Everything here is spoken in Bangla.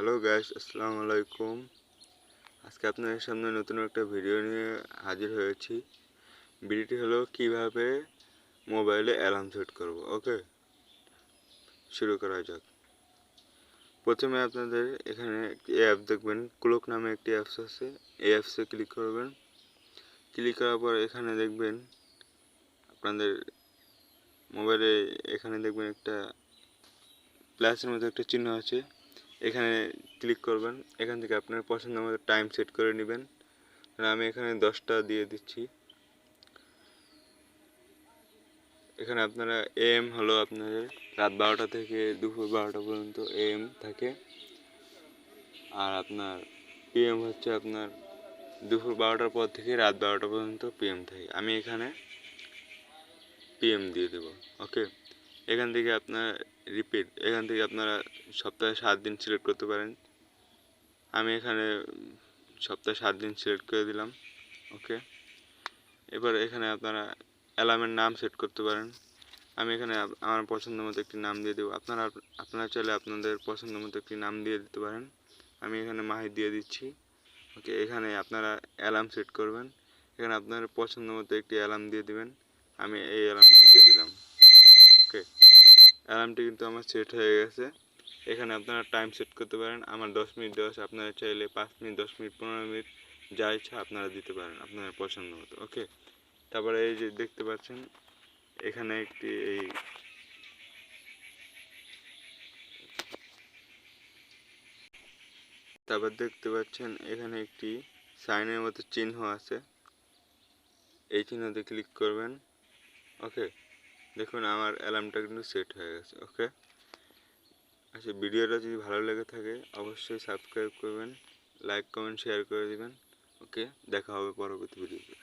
হ্যালো গ্যাস আসসালামু আলাইকুম আজকে আপনাদের সামনে নতুন একটা ভিডিও নিয়ে হাজির হয়েছি। ভিডিওটি হলো, কীভাবে মোবাইলে অ্যালার্ম সেট করব ওকে শুরু করা যাক। প্রথমে আপনাদের এখানে একটি অ্যাপ দেখবেন। ক্লোক নামে একটি অ্যাপস আছে। এই অ্যাপসে ক্লিক করবেন। ক্লিক করার পর এখানে দেখবেন, আপনাদের মোবাইলে এখানে দেখবেন একটা প্লাসের মতো একটা চিহ্ন আছে। এখানে ক্লিক করবেন। এখান থেকে আপনার পছন্দ মতো টাইম সেট করে নেবেন। আমি এখানে দশটা দিয়ে দিচ্ছি। এখানে আপনারা এম হলো আপনাদের রাত বারোটা থেকে দুপুর বারোটা পর্যন্ত এম থাকে। আর আপনার পিএম হচ্ছে আপনার দুপুর বারোটার পর থেকে রাত বারোটা পর্যন্ত পিএম থাকে। আমি এখানে পিএম দিয়ে দেবো। ওকে এখান থেকে আপনার রিপিট এখান থেকে আপনারা সপ্তাহে সাত দিন সিলেক্ট করতে পারেন। আমি এখানে সপ্তাহে সাত দিন সিলেক্ট করে দিলাম ওকে এবার এখানে আপনারা অ্যালার্মের নাম সেট করতে পারেন। আমি এখানে আমার পছন্দ মতো একটি নাম দিয়ে দেবো। আপনারা আপনারা চাইলে আপনাদের পছন্দ মতো একটি নাম দিয়ে দিতে পারেন। আমি এখানে মাহি দিয়ে দিচ্ছি ওকে এখানে আপনারা অ্যালার্ম সেট করবেন। এখানে আপনার পছন্দ মতো একটি অ্যালার্ম দিয়ে দিবেন। আমি এই অ্যালার্মটি দিয়ে দিলাম ওকে অ্যালার্মটি কিন্তু আমার সেট হয়ে গেছে। এখানে আপনারা টাইম সেট করতে পারেন। আমার দশ মিনিট দশ আপনারা চাইলে পাঁচ মিনিট, দশ মিনিট, পনেরো মিনিট যা ইচ্ছা আপনারা দিতে পারেন। আপনার পছন্দ মতো। ওকে তারপরে এই যে দেখতে পাচ্ছেন, এখানে একটি এই তারপর দেখতে পাচ্ছেন, এখানে একটি সাইনের মতো চিহ্ন আছে। এই চিহ্নতে ক্লিক করবেন। ওকে দেখুন, আমার অ্যালার্মটা কিন্তু সেট হয়ে গেছে ওকে আচ্ছা ভিডিওটা যদি ভালো লেগে থাকে, অবশ্যই সাবস্ক্রাইব করবেন লাইক কমেন্ট শেয়ার করে দেবেন ওকে দেখা হবে পরবর্তী ভিডিওতে